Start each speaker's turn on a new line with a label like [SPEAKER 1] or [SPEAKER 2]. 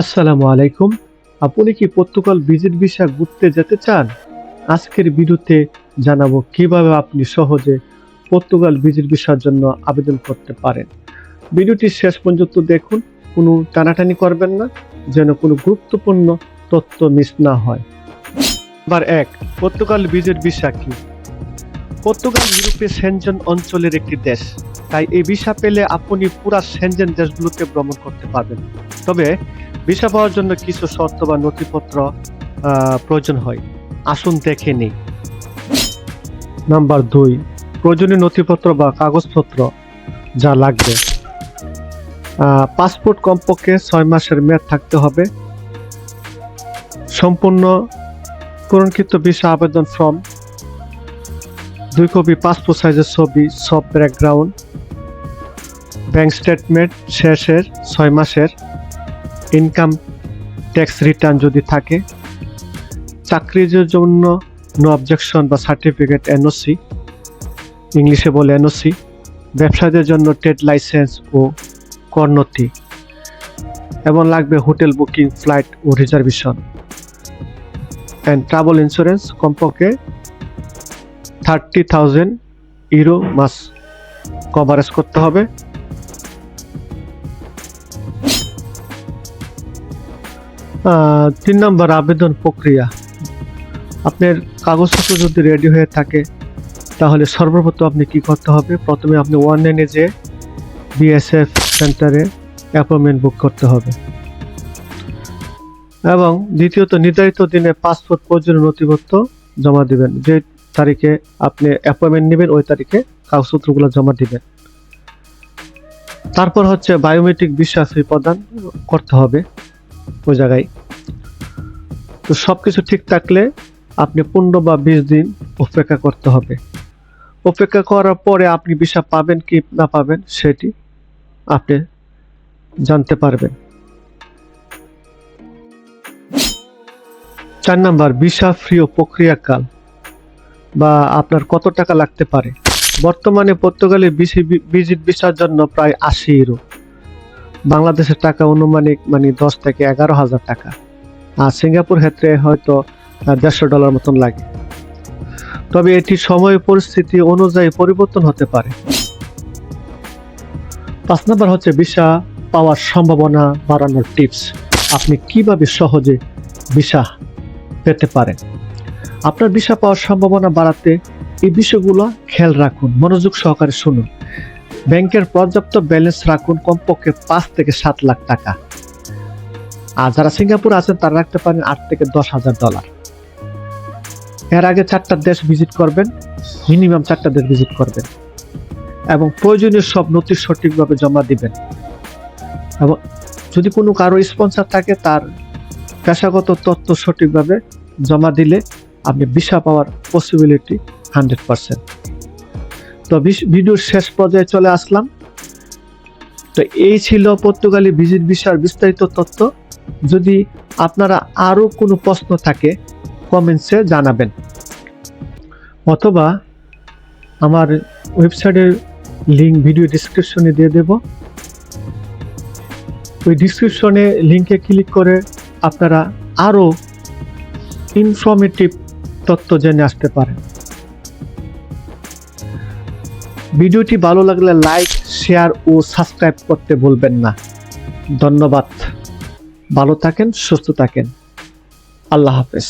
[SPEAKER 1] আসসালামু আলাইকুম। আপনি কি পর্তুগাল ভিজিট ভিসা ঘুরতে যেতে চান? আজকের ভিডিওতে জানাব কীভাবে আপনি সহজে পর্তুগাল ভিজিট ভিসার জন্য আবেদন করতে পারেন। ভিডিওটি শেষ পর্যন্ত দেখুন, কোনো টানাটানি করবেন না, যেন কোনো গুরুত্বপূর্ণ তথ্য মিস না হয়। নাম্বার এক, পর্তুগাল ভিজিট ভিসা কি? পর্তুগাল ইউরোপের সেনজেন অঞ্চলের একটি দেশ। তাই এই ভিসা পেলে আপনি পুরা সেনজেন দেশগুলোতে ভ্রমণ করতে পারবেন। তবে ভিসা পাওয়ার জন্য কিছু শর্ত বা নথিপত্র প্রয়োজন হয়। আসুন দেখে নেই। নাম্বার দুই, প্রয়োজনীয় নথিপত্র বা কাগজপত্র যা লাগবে। পাসপোর্ট কমপক্ষে ছয় মাসের মেয়াদ থাকতে হবে। সম্পূর্ণ পূরণকৃত ভিসা আবেদন ফর্ম, দুই কপি পাসপোর্ট সাইজের ছবি, সব ব্যাকগ্রাউন্ড, ব্যাংক স্টেটমেন্ট শেষের ছয় মাসের ইনকাম ট্যাক্স রিটার্ন যদি থাকে, চাকরির জন্য নো অবজেকশন বা সার্টিফিকেট এনওসি ইংলিশে বলে এনওসি ব্যবসায়ীদের জন্য ট্রেড লাইসেন্স ও করনথি এবং লাগবে হোটেল বুকিং ফ্লাইট ও রিজার্ভেশন অ্যান্ড ট্রাভেল ইন্স্যুরেন্স কমপক্ষে থার্টি থাউজেন্ড ইউরো মাস কভারেজ করতে হবে। তিন নম্বর আবেদন প্রক্রিয়া। আপনার কাগজপত্র যদি রেডি হয়ে থাকে, তাহলে সর্বপ্রথম আপনি কি করতে হবে? প্রথমে আপনি অনলাইনে যে বিএসএফ সেন্টারে অ্যাপয়েন্টমেন্ট বুক করতে হবে। এবং দ্বিতীয়ত, নির্ধারিত দিনে পাসপোর্ট প্রয়োজনীয় নথিপত্র জমা দিবেন। যে তারিখে আপনি অ্যাপয়েন্টমেন্ট নেবেন, ওই তারিখে কাগজপত্রগুলো জমা দিবেন। তারপর হচ্ছে বায়োমেট্রিক বিশ্বাস প্রদান করতে হবে। ওই জায়গায়। তো সব কিছু ঠিক থাকলে আপনি পনেরো বা বিশ দিন অপেক্ষা করতে হবে। অপেক্ষা করার পরে আপনি ভিসা পাবেন কি না পাবেন সেটি আপনি জানতে পারবেন। চার নাম্বার, ভিসা ফ্রি ও প্রক্রিয়াকাল বা আপনার কত টাকা লাগতে পারে। বর্তমানে পর্তুগালে ভিজিট ভিসার জন্য প্রায় আশি ইউরো। বাংলাদেশের টাকা অনুমানিক মানে দশ থেকে এগারো হাজার টাকা। আর সিঙ্গাপুর ক্ষেত্রে হয়তো দেড়শো ডলার মতন লাগে। তবে এটি সময় পরিস্থিতি অনুযায়ী পরিবর্তন হতে পারে। পাঁচ নম্বর হচ্ছে ভিসা পাওয়ার সম্ভাবনা বাড়ানোর টিপস। আপনি কীভাবে সহজে ভিসা পেতে পারেন? আপনার ভিসা পাওয়ার সম্ভাবনা বাড়াতে এই বিষয়গুলো খেয়াল রাখুন। মনোযোগ সহকারে শুনুন। ব্যাংকের পর্যাপ্ত ব্যালেন্স রাখুন কমপক্ষে পাঁচ থেকে সাত লাখ টাকা। আর যারা সিঙ্গাপুর আছেন, তারা রাখতে পারেন আট থেকে দশ হাজার ডলার। এর আগে চারটা দেশ ভিজিট করবেন, মিনিমাম চারটা দেশ ভিজিট করবেন। এবং প্রয়োজনীয় সব নথি সঠিকভাবে জমা দিবেন। এবং যদি কোনো কারও স্পন্সর থাকে, তার পেশাগত তথ্য সঠিকভাবে জমা দিলে আপনি ভিসা পাওয়ার পসিবিলিটি হান্ড্রেড পার্সেন্ট তো ভিডিওর শেষ পর্যায়ে চলে আসলাম। তো এই ছিল পর্তুগালি ভিজিট ভিসার বিস্তারিত তথ্য। যদি আপনারা আরও কোনো প্রশ্ন থাকে কমেন্টসে জানাবেন। অথবা আমার ওয়েবসাইটের লিঙ্ক ভিডিও ডিসক্রিপশনে দিয়ে দেব। ওই ডিসক্রিপশনে লিঙ্কে ক্লিক করে আপনারা আরও ইনফরমেটিভ তথ্য জেনে আসতে পারেন। ভিডিওটি ভালো লাগলে লাইক, শেয়ার ও সাবস্ক্রাইব করতে ভুলবেন না। ধন্যবাদ। ভালো থাকেন, সুস্থ থাকেন। আল্লাহ হাফেজ।